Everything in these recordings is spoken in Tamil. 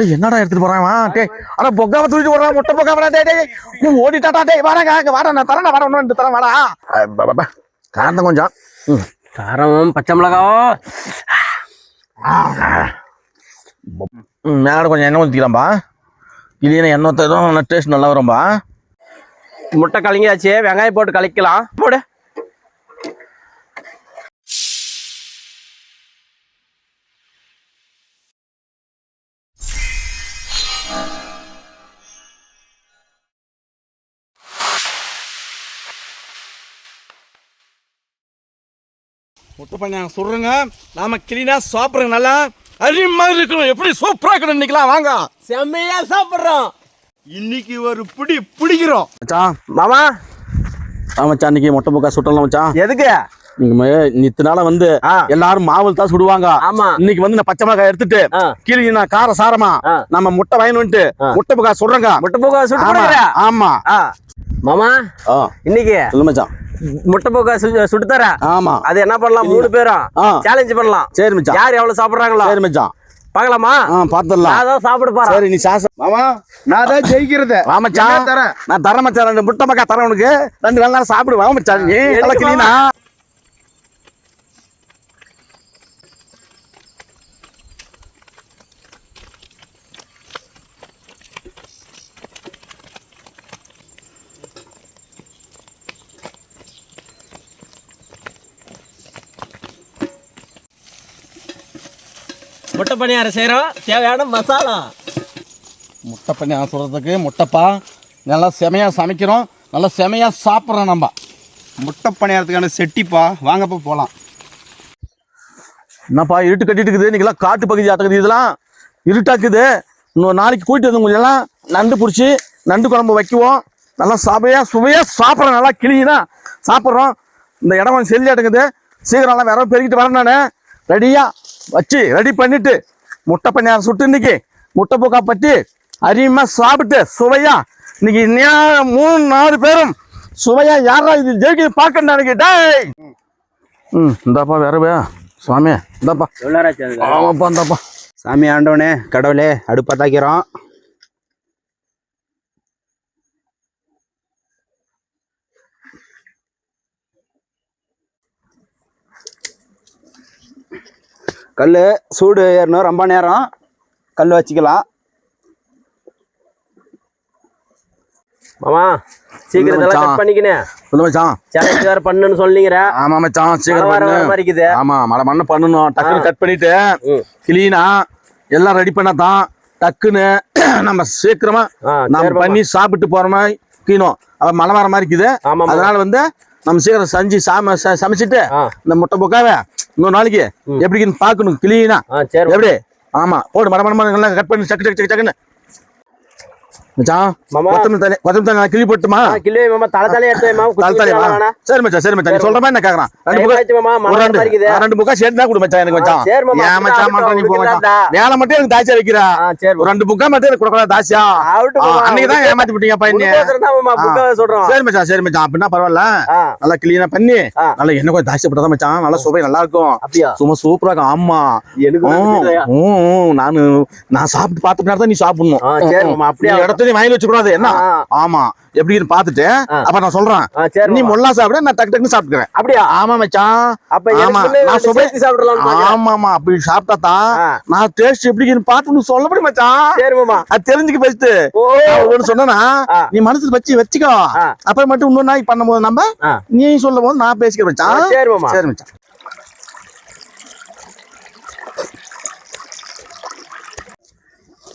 டேய் என்னடா எடுத்துட்டு போறான் இவன்? டேய் அட பொக்காம தூக்கிட்டு போறான் முட்டை பொக்காம டேய் டேய் நீ ஓடிட்டாடா டேய் வாடா அங்க வாடா நான் தரேன் வாடா ஒண்ணு தரேன் வாடா. காரணம் கொஞ்சம். ம். காரம் பச்சை மிளகாவும் ம், மேல கொஞ்சம் எண்ணெய் ஊற்றிக்கலாம்பா இல்லைன்னா எண்ணெய் ஊற்றதும் டேஸ்ட் நல்லா வரும்பா. முட்டை கலங்கியாச்சு வெங்காயம் போட்டு கலக்கலாம். போடு. முட்டை பண்ண சொல்றேங்க. நாம கிளீனா சாப்பிடுறோங்க நல்லா அரி மாதிரி இருக்கணும். எப்படி சூப்பரா இருக்கணும் இன்னைக்கெல்லாம்? வாங்க. செம்மையா சாப்பிடுறோம். இன்னைக்கு ஒரு புடி பிடிக்கிறோம். மச்சான் மாமா. ஆ மச்சான் இன்னைக்கு முட்டை பொக்கா சுட்டலாம் மச்சான். எதுக்கு? நீங்க நித்து நாள வந்து. எல்லாரும் மாவுல் தான் சுடுவாங்க. ஆமா. இன்னைக்கு வந்து நான் பச்சை மிளகாய் எடுத்துட்டு. கீழே நான் கார சாரமா. நம்ம முட்டை வாங்கிட்டு. முட்டை பொக்கா சுடுறேங்க. முட்டை போக்கா சுட்டு ஆமா. மாமா இன்னைக்கு? சொல்லு மச்சான். முட்டை போக்கா சுட்டு தர ஆமா. அது என்ன பண்ணலாம்? மூணு பேரும். சேலஞ்ச் பண்ணலாம். சரி மச்சான். யார் எவ்வளவு சாப்பிடுறாங்களோ. சரி மச்சான். பார்க்கலாமா? பாத்துடலாம் நான் தான் சாப்பிட போறேன். சரி நீ சாச மாமா நான் தான் ஜெயிக்கிறது. வா மச்சான். என்ன தரேன். நான் தரேன் மச்சான். ரெண்டு முட்டை பக்கா தரேன் உனக்கு. ரெண்டு நேரம் சாப்பிடு. மச்சான். நீ கிளீனா முட்டை பணியாரம் செய்யறோம் தேவையான மசாலா. முட்டை பண்ணி நான் சொல்றதுக்கு முட்டைப்பா. நல்லா செமையா சமைக்கிறோம். நல்லா செமையா சாப்பிட்றோம் நம்ம. முட்டை பணியாரத்துக்கான செட்டிப்பா. வாங்கப்பா போலாம். என்னப்பா இருட்டு கட்டிட்டு இருக்குது இன்னைக்கெல்லாம் காட்டு பகுதி ஆட்டக்குது இதெல்லாம் இருட்டாக்குது. இன்னொரு நாளைக்கு கூட்டிட்டு வந்து எல்லாம் நண்டு பிடிச்சி நண்டு குழம்பு வைக்குவோம். நல்லா சபையா சுவையா சாப்பிட்றோம். நல்லா கிளீனா சாப்பிட்றோம். இந்த இடம் கொஞ்சம் செல்லி ஆட்டுக்குது சீக்கிரம் எல்லாம் வேற பெருக்கிட்டு வரேன் நான். ரெடியா வச்சு ரெடி பண்ணிட்டு முட்டை பணியாரம் சுட்டு இன்னைக்கு முட்டை பூக்கா பட்டி அருமையா சாப்பிட்டு சுவையா இன்னைக்கு நே- மூணு நாலு பேரும் சுவையா யாரா இது ஜெயிக்க பார்க்கணும் எனக்கு டேய்! ம் இந்தாப்பா வேறவே சுவாமி இந்தாப்பா. ஆமாப்பா இந்தாப்பா. சாமி ஆண்டவனே கடவுளே அடுப்பா தாக்கிறோம். கல் சூடு ஏறணும் ரொம்ப நேரம். கல் வச்சுக்கலாம். மாமா சீக்கிரம் இதெல்லாம் மச்சான். கட் பண்ணிக்கினேன் சொல்லு மச்சான். சேலஞ்ச் வேற பண்ணுன்னு சொன்னீங்க ஆமா மச்சான் சீக்கிரம் பண்ணு. மாதிரி இருக்குது ஆமா மழை மண்ணு டக்குன்னு கட் பண்ணிட்டு. கிளீனா எல்லாம் ரெடி பண்ணாதான் டக்குன்னு நம்ம சீக்கிரமா நம்ம. பண்ணி சாப்பிட்டு போற மாதிரி கீணும். அது மழை வர மாதிரி இருக்குது. அதனால வந்து நம்ம சீக்கிரம் செஞ்சு சாம சமைச்சிட்டு. இந்த முட்டை பொக்காவ இன்னொரு நாளைக்கு எப்படின்னு பார்க்கணும் கிளீனா எப்படி? ஆமா போடு நல்லா கட் பண்ணி டக்கு டக்கு டக்குன்னு மச்சான் மாமா. கொத்தமல்லி தலை கொத்தமல்லி தலை கிளி போட்டுமா மாமா தலை தலையே எடுத்து வை மாமா தலை சரி மச்சான் சரி மச்சான். நீ சொல்ற மாதிரி நான் கேக்குறேன்? ரெண்டு முக்கா மாமா ரெண்டு. ரெண்டு முக்கா சேர்த்து தான் கொடு மச்சான் எனக்கு மச்சான். சரி மாமா, ஏன் மச்சான் அப்படிதான் பண்ற நீ போ உங்களுக்கு மச்சான் தான்டா. வேலை மட்டும் எனக்கு தாசியா வைக்கிறா. சரி ரெண்டு முக்கா மட்டும் எனக்கு தாசியா. அன்னைக்கு தான் ஏமாத்தி விட்டீங்க பையன் மாமா சொல்றோம். சரி மச்சான் சரி மச்சான். அப்படின்னா பரவாயில்ல? நல்லா கிளீனா பண்ணி. நல்லா என்ன கொஞ்சம் தாசியா போட்டா மச்சான். நல்லா சுவை நல்லா இருக்கும் சும்மா சூப்பரா இருக்கும். ஆமா. எனக்கு நானு நான் சாப்பிட்டு பார்த்துட்டு தான் நீ சாப்பிடணும். அப்படியே நீ வாங்கி வச்சு கூடாது என்ன. ஆமா. எப்படின்னு பார்த்துட்டு ஆ. அப்ப நான் சொல்றேன். நீ. முல்லா சாப்பிட நான் டக்கு டக்குன்னு சாப்பிட்டுக்கிறேன். அப்படியா? ஆமா மச்சான். அப்ப ஆமா, நான் சாப்பிடலாம்னு பாக்குறேன். ஆமா ஆமா அப்படி சாப்பிட்டா தான். நான் டேஸ்ட் எப்படி இருக்குன்னு பார்த்து நீ சொல்லப்படி மச்சான். சரி மாமா. அது தெரிஞ்சுக்க பெஸ்ட் ஒண்ணு சொன்னா. நீ மனசுல வச்சு வச்சுக்கோ. அப்புறம் மட்டும் இன்னொரு நாளைக்கு பண்ணும்போது நம்ம. நீ சொல்லும் போது நான் பேசிக்கிறேன் மச்சான். சரி மாமா. சரி மச்சான்.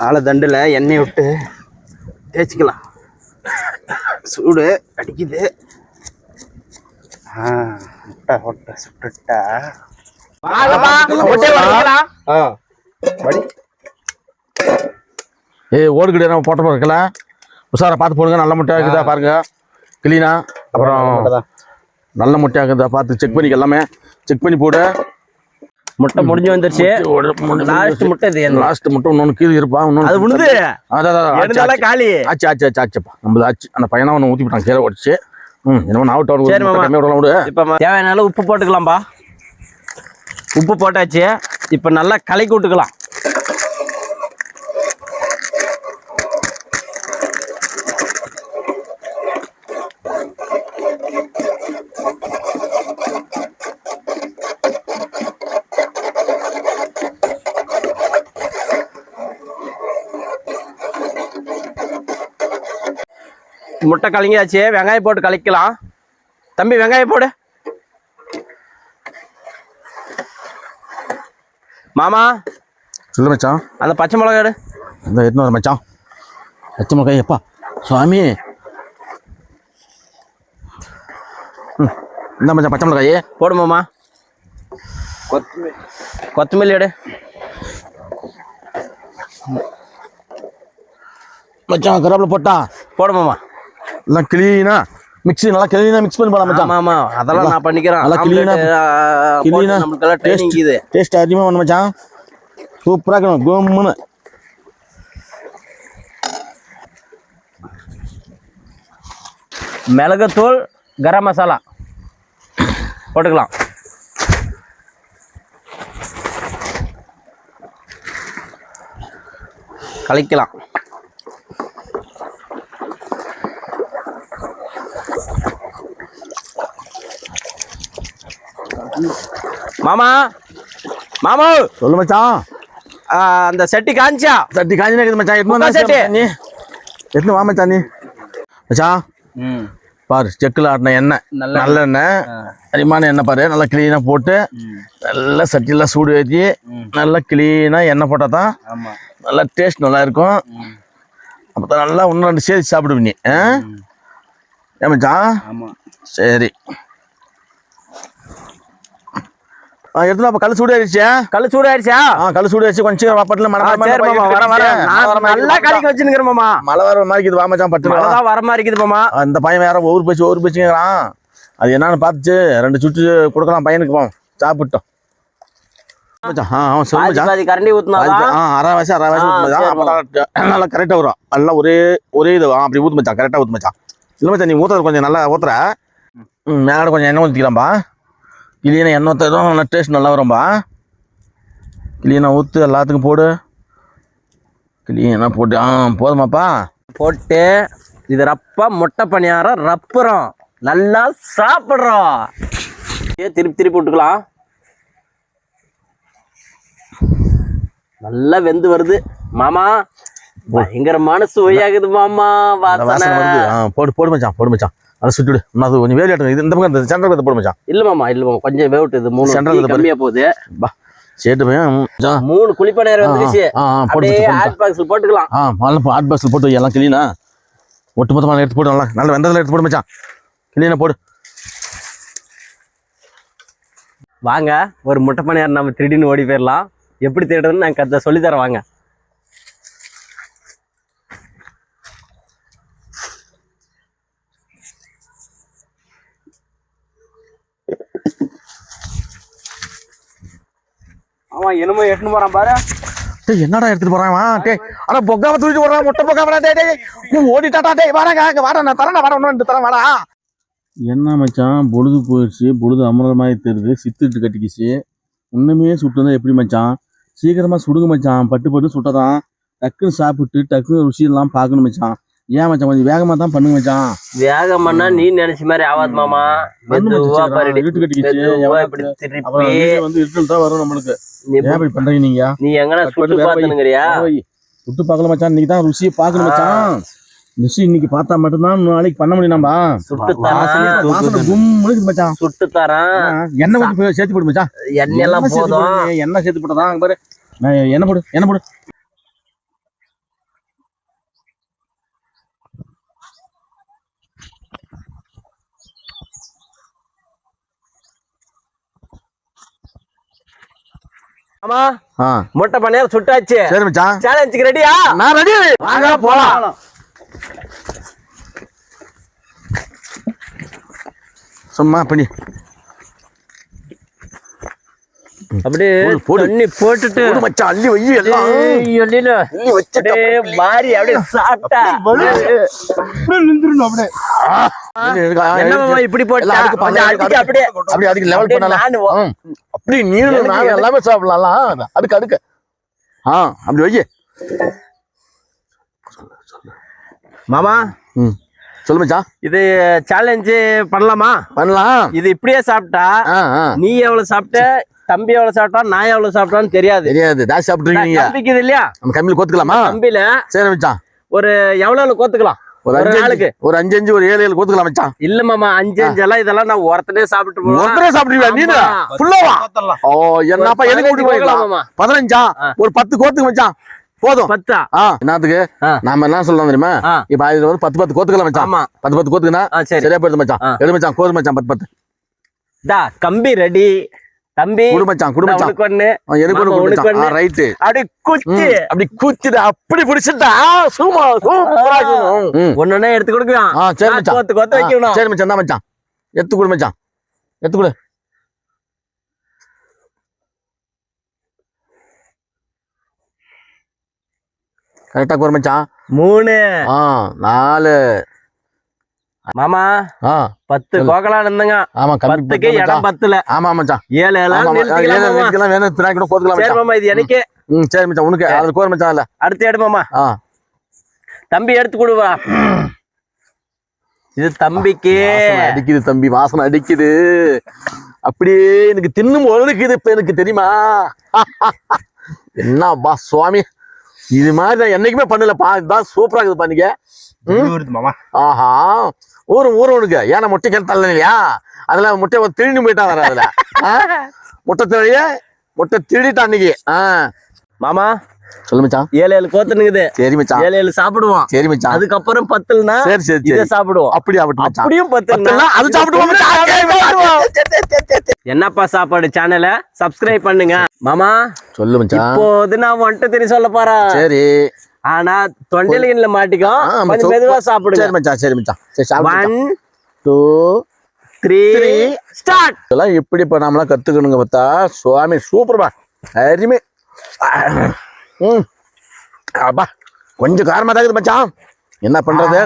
ஆளை தண்டில் எண்ணெய் விட்டு தேய்ச்சிக்கலாம் சூடு அடிக்குது. ஆ முட்டை முட்டை சுட்டுட்டா. படி ஏய் ஓடுகிட்டு நம்ம போட்ட இருக்கல உஷாரா பார்த்து போடுங்க நல்ல முட்டையா இருக்குதா பாருங்க. கிளீனா அப்புறம். நல்ல முட்டையா இருக்குதா பார்த்து செக் பண்ணிக்க எல்லாமே. செக் பண்ணி போடு. முட்டை முடிஞ்சு வந்துருச்சு. லாஸ்ட் முட்டை இது என்ன? லாஸ்ட் முட்டை இன்னொன்று கீழே இருப்பா இன்னொன்று அது உழுது. அதான். காலி. ஆச்சு ஆச்சு ஆச்சு ஆச்சுப்பா. நம்மளது ஆச்சு. அந்த பையனை ஒன்று ஊற்றி விட்டான் கீழே உடச்சு ம் என்னமோ நான் விட்டு சரி, மாமா. கம்மியாக விடலாம் விடு. இப்ப தேவையான உப்பு போட்டுக்கலாம்பா. உப்பு போட்டாச்சு. இப்ப நல்லா கலக்கி விட்டுக்கலாம். முட்டை கலங்கியாச்சு. வெங்காயம் போட்டு கலக்கலாம். தம்பி வெங்காயம் போடு. மாமா சொல்லு மச்சான். அந்த பச்சை மிளகா எடு. இந்த எத்தனை மச்சான். பச்சை மிளகாய் எப்பா? சுவாமி. ம். இந்த மச்சான் பச்சை மிளகாய். போடு மாமா. கொத்தமல்லி எடு. மச்சான் கருவேப்பிலை போட்டா? போடு மாமா. எல்லாம் கிளீனா மிக்ஸி நல்லா கிளீனா மிக்ஸ் பண்ணி போலாம் மச்சான். ஆமா ஆமா அதெல்லாம் நான் பண்ணிக்கிறேன். நல்லா ஆம்லெட், ஆ, போட்டு நம்மளுக்கெல்லாம் ட்ரைனிங் இது. டேஸ்ட் அதிகமாக பண்ண மச்சான். சூப்பராக இருக்கணும் கோம்முன்னு. மிளகுத்தூள் கரம் மசாலா. போட்டுக்கலாம். கலக்கலாம். மாமா மாமா. சொல்லு மச்சான். அந்த செட்டி காஞ்சா தட்டி காஞ்சி இருக்குது மச்சான். எத்தனை செட்டு. நீ. எத்தனை வா மச்சான் நீ. மச்சான். பாரு செக்கில் ஆட்டின எண்ணெய். நல்ல எண்ணெய். அதிகமான எண்ணெய் பாரு. நல்லா க்ளீனாக போட்டு நல்லா சட்டியெல்லாம் சூடு ஏற்றி நல்லா க்ளீனாக எண்ணெய் போட்டால் தான் நல்லா டேஸ்ட் நல்லா இருக்கும். அப்போ தான் நல்லா இன்னும் ரெண்டு சேர்த்து சாப்பிடுவ நீ ஆ? ஆமா. சரி. ஆ எடுத்துனா அப்போ கல் சூடு ஆயிடுச்சு கல்லு சூடாயிருச்சா? ஆ கல் சூடு ஆயிடுச்சு கொஞ்சம் பட்டில் மழை வர வர. நல்லா கலக்கி வச்சுருக்கிறேன் மாமா. மழை வர மாதிரி இருக்குது வா மச்சான் பட்டு மழை வர மாதிரி இருக்குது மாமா. அந்த பையன் வேற ஒவ்வொரு பேச்சு ஒவ்வொரு பேச்சுங்கிறான். அது என்னன்னு பார்த்துச்சு ரெண்டு சுட்டு கொடுக்கலாம் பையனுக்கு போவோம் சாப்பிட்டோம். நல்லா- நல்லா கரெக்டாக வரும் எல்லாம் ஒரே ஒரே இது அப்படி ஊத்து மச்சான் கரெக்டாக ஊத்து மச்சான். இல்லை மச்சான் நீ ஊற்றுறது கொஞ்சம் நல்லா ஊத்துற. மேலே கொஞ்சம் எண்ணெய் ஊற்றிக்கலாம்பா கிளீனாக எண்ணெய் ஊற்றுறதும் நல்லா டேஸ்ட் நல்லா வரும்பா. கிளீனாக ஊற்று எல்லாத்துக்கும் போடு. கிளீனாக போட்டு ஆ போதுமாப்பா. போட்டு இது ரப்பா முட்டை பணியாரம் ரப்புறோம் நல்லா சாப்பிடுறோம் அப்படியே திருப்பி திருப்பி விட்டுக்கலாம். நல்லா வெந்து வருது. மாமா பயங்கரமான சுவையாகுது மாமா. வாசனை போடு போடு மச்சான் போடு மச்சான். அதை சுட்டுடு அது கொஞ்சம் வேலை இது இந்த பக்கம் இந்த சென்டர் போடு மச்சான். இல்ல மாமா இல்ல மாமா. கொஞ்சம் வேவிட்டு இது மூணு சென்ட்ரல்ல டீ பாரு. கம்மியா போகுது. பா சேட்டு பையன் ம், மச்சான். மூணு குழிப்பணியாரம் வந்துருச்சு. அப்படியே ஹாட் பாக்ஸ்ல போட்டுக்கலாம். ஆ நல்லா ஹாட் பாக்ஸில் போட்டு எல்லாம் கிளீனா ஒட்டு மொத்தமாக எடுத்து போட்டு நல்லா நல்ல வெந்ததில் எடுத்து போடு மச்சான். கிளீனாக போடு. வாங்க ஒரு முட்டை பணியாரம் நம்ம திருடின்னு ஓடி போயிடலாம் எப்படி தேடுறதுன்னு நான் கத்த சொல்லி தரேன் வாங்க. அவன் என்னமோ எட்டுன்னு போறான் பாரு. டேய் என்னடா எடுத்துட்டு போறான்? டேய் ஆனா பொக்காம தூக்கிட்டு போறான் முட்டை பொக்காம டேய் டேய். நீ ஓடிட்டாடா டேய் வாடா அங்க வாடா நான் தரேன் வாடா ரெண்டு தரேன் வாடா. என்ன மச்சான் பொழுது போயிடுச்சு பொழுது அமிர்த மாதிரி தெரியுது சித்துட்டு கட்டிக்கிச்சு. ஒண்ணுமே சுட்டுனா எப்படி மச்சான்? சீக்கிரமா சுடுங்க மச்சான் பட்டு பட்டு சுட்டதான். டக்குன்னு சாப்பிட்டு டக்குன்னு ருசியெல்லாம் பார்க்கணும் மச்சான். ஏன் மச்சான்? கொஞ்சம் வேகமா தான் பண்ணுங்க மச்சான். வேகம்னா நீ நினைச்ச மாதிரி ஆகாது மாமா. மெதுவா. பாருடி. இழுத்து கட்டிக்கிச்சு. இப்படி திருப்பி. வந்து இருட்டில் தான் வரும் நம்மளுக்கு. நீ ஏன் இப்படி பண்றீங்க நீங்க? நீ எங்கனா கட் சுட்டு போய் விட்டு பார்க்கல மச்சான். இன்னைக்கு தான் ருசியை பார்க்கணும் மச்சான். ருசி இன்னைக்கு பார்த்தா மட்டும்தான் நாளைக்கு பண்ண முடியும் நம்பா சுட்டு தரேன். இருக்குது மச்சான். சுட்டு தரேன். எண்ணெய் கொஞ்சம் சேர்த்து போடு மச்சான். எண்ணெய் எல்லாம் சேர்த்து போதும். எண்ணெய் சேர்த்து போட்டதான் பாரு. எண்ணெய் போடு எண்ணெய் போடு. ஆமா முட்டை பணியாரம் சுட்டாச்சு. சரி மச்சான். சேலஞ்சுக்கு ரெடியா நான் ரெடி வாங்க போலாம். சும்மா பண்ணி அப்படியே. தண்ணி போட்டுட்டு. போடு மச்சான். அள்ளி வை எல்லாம். அப்படியே மாறி அப்படியே சாப்பிட்டா. மாமா இப்படி போட்டா? அப்படியே அப்படி அதுக்கு லெவல் பண்ணலாம். நான் எல்லாமே சாப்பிடலாம் அடுக்கு அடுக்கு ஆ அப்படி மாமா ம் சொல்லு மச்சான். இது சேலஞ்சு பண்ணலாமா? பண்ணலாம். இது இப்படியே சாப்பிட்டா நீ எவ்வளவு சாப்பிட்ட தம்பி எவ்வளவு சாப்பிட்டா நான் எவ்வளவு சாப்பிட்டான்னு தெரியாது. தெரியாது. சாப்பிட்டுருக்கீங்க தம்பிக்குது இல்லையா? நம்ம கம்மியில் கோத்துக்கலாமா? தம்பில சரி மச்சான். ஒரு எவ்வளவு கோத்துக்கலாம். ஒரு அஞ்சு நாளுக்கு. ஒரு அஞ்சு அஞ்சு ஒரு ஏழு ஏழு கோத்துக்கலாம் மச்சான் இல்ல மாமா அஞ்சு அஞ்சு எல்லாம் இதெல்லாம் நான் ஒருத்தனே சாப்பிட்டு சாப்பிடுவியா நீ. ஃபுல்லாவா பார்த்தரலாம். ஓ என்னப்பா எதுக்கு கூட்டி பதினஞ்சு போய்க்கலாம் மாமா. பதினஞ்சா ஆ. ஒரு பத்து கோத்துக்கு மச்சான் போதும் பத்தா ஆ என்னத்துக்கு ஆ. நாம என்ன சொல்லலாம் தெரியுமா. இப்ப இதுல வந்து பத்து பத்து கோத்துக்கலாம் மச்சான் ஆமா பத்து பத்து கோத்துக்குனா ஆ சரி சரியா போயிடுது மச்சான். எடு மச்சான் கோது மச்சான் பத்து பத்து கம்பி ரெடி தம்பி குடு மச்சான் குடு இந்தா மச்சான். உனக்கு ஒண்ணு. எனக்கு ஒண்ணு மாமா, குடு உனக்கு மச்சான். ஒண்ணு. ரைட்டு. அப்படி குச்சி அப்படி கூச்சிட்டு அப்படி பிடிச்சிட்டா சும்மா சூப்பரா. ஒன்னொன்னே எடுத்து கொடுக்கலாம். ஆ சரி மச்சான். கோத்து கோத்து வைக்கணும். சரி மச்சான் தான் மச்சான். எத்து கொடு மச்சான். எத்து கொடு. கரெக்டா கோர் மச்சான். மூணு. ஆ நாலு. மாமா பத்து. கோக்கலாம் இருந்துங்க. ஆமா பத்துக்கு இடம். பத்துல. ஆமா மச்சான். ஏழு ஏழு. நிறுத்திக்கலாம், வேணும் பின்னாடி கூட கோத்துக்கலாம் சரி மச்சான். மாமா இது எனக்கு. ம் சரி மச்சான் உனக்கு. அது கோர் மச்சான் இல்ல. அடுத்து எடு மாமா. ஆ. தம்பி எடுத்து கொடுவா இது தம்பிக்கு. வாசனை அடிக்குது தம்பி. வாசனை அடிக்குது. அப்படியே எனக்கு தின்னும் ஒழுக்குது இப்ப எனக்கு தெரியுமா? என்ன பா சுவாமி. இது மாதிரி நான் என்னைக்குமே பண்ணலப்பா. இதுதான் சூப்பரா இருக்குது பண்ணிக்க இது வருது மாமா. ஆஹா. ஊரும் உனக்கு ஏன்னா முட்டை கிணத்தல இல்லையா? அதுல முட்டை திருடி போயிட்டான் வேற அதுல? முட்டை திருடிய முட்டை திருடிட்டான் அன்னைக்கு. ஆ. மாமா சொல்லு மச்சான். ஏழு ஏழு கோத்துனுக்குது சரி மச்சான். ஏழு ஏழு சாப்பிடுவோம். சரி மச்சான். அதுக்கப்புறம் பத்துலனா சரி சரி இதை சாப்பிடுவோம். அப்படி அப்படி அப்படியும் பத்துலனா அது சாப்பிடுவோம். என்னப்பா சாப்பாடு சேனலை சப்ஸ்கிரைப் பண்ணுங்க. மாமா சொல்லு மச்சான். இப்போது நான் வந்துட்டு தெரிய சொல்ல போறேன். சரி. ஆனா தொண்டையில மாட்டிக்கும். கொஞ்சம். மெதுவா சாப்பிடுங்க. சரி மச்சான் சரி மச்சான். சரி ஒன். Two three. ஸ்டார்ட் இதெல்லாம் எப்படி இப்போ நாமளாம் கற்றுக்கணுங்க பார்த்தா சுவாமி சூப்பர்பா அருமை. ம். அப்பா கொஞ்சம் காரமாக தான் இருக்குது மச்சான். என்ன பண்ணுறது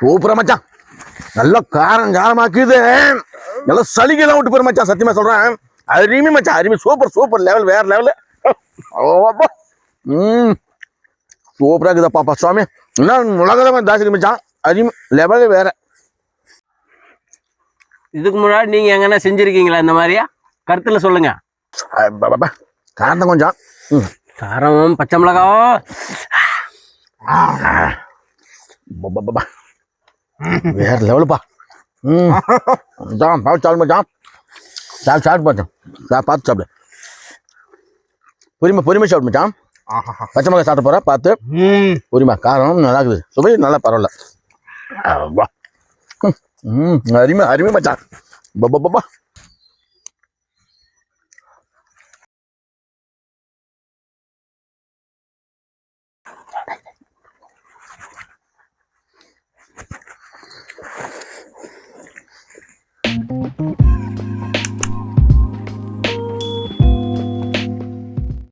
சூப்பரா மச்சான். நல்ல காரம் காரமாக்குது. நல்லா சளிகெல்லாம் விட்டு போயிரு மச்சான். சத்தியமா சொல்றேன். அருமை மச்சான். அருமை. சூப்பர் சூப்பர் லெவல் வேற லெவலு ம். சூப்பரா இருக்குதா பாப்பா. சுவாமி என்ன உலகம் தாசி மச்சான்? அருமை. லெவல் வேற. இதுக்கு முன்னாடி நீங்க எங்கன்னா செஞ்சிருக்கீங்களா இந்த மாதிரியா? கருத்துல சொல்லுங்க. பாப்பா காரம் கொஞ்சம். காரம் பச்சை மிளகாவும் பாப்பா வேற லெவலுப்பா ம். மச்சான் பாத்து சாப்பிடு மச்சான். சாப்பிட்டு சாப்பிட்டு பார்த்தேன் சா பார்த்து சாப்பிடு. பொறுமை பொறுமை சாப்பிடு மச்சான். ஆஹா. பச்சை மிளகாய் சாப்பிட போற பார்த்து ம். பொறுமை காரம் நல்லா இருக்குது. சுவை நல்லா பரவாயில்ல. வா. ம் அருமை அருமை மச்சான். பாப்பா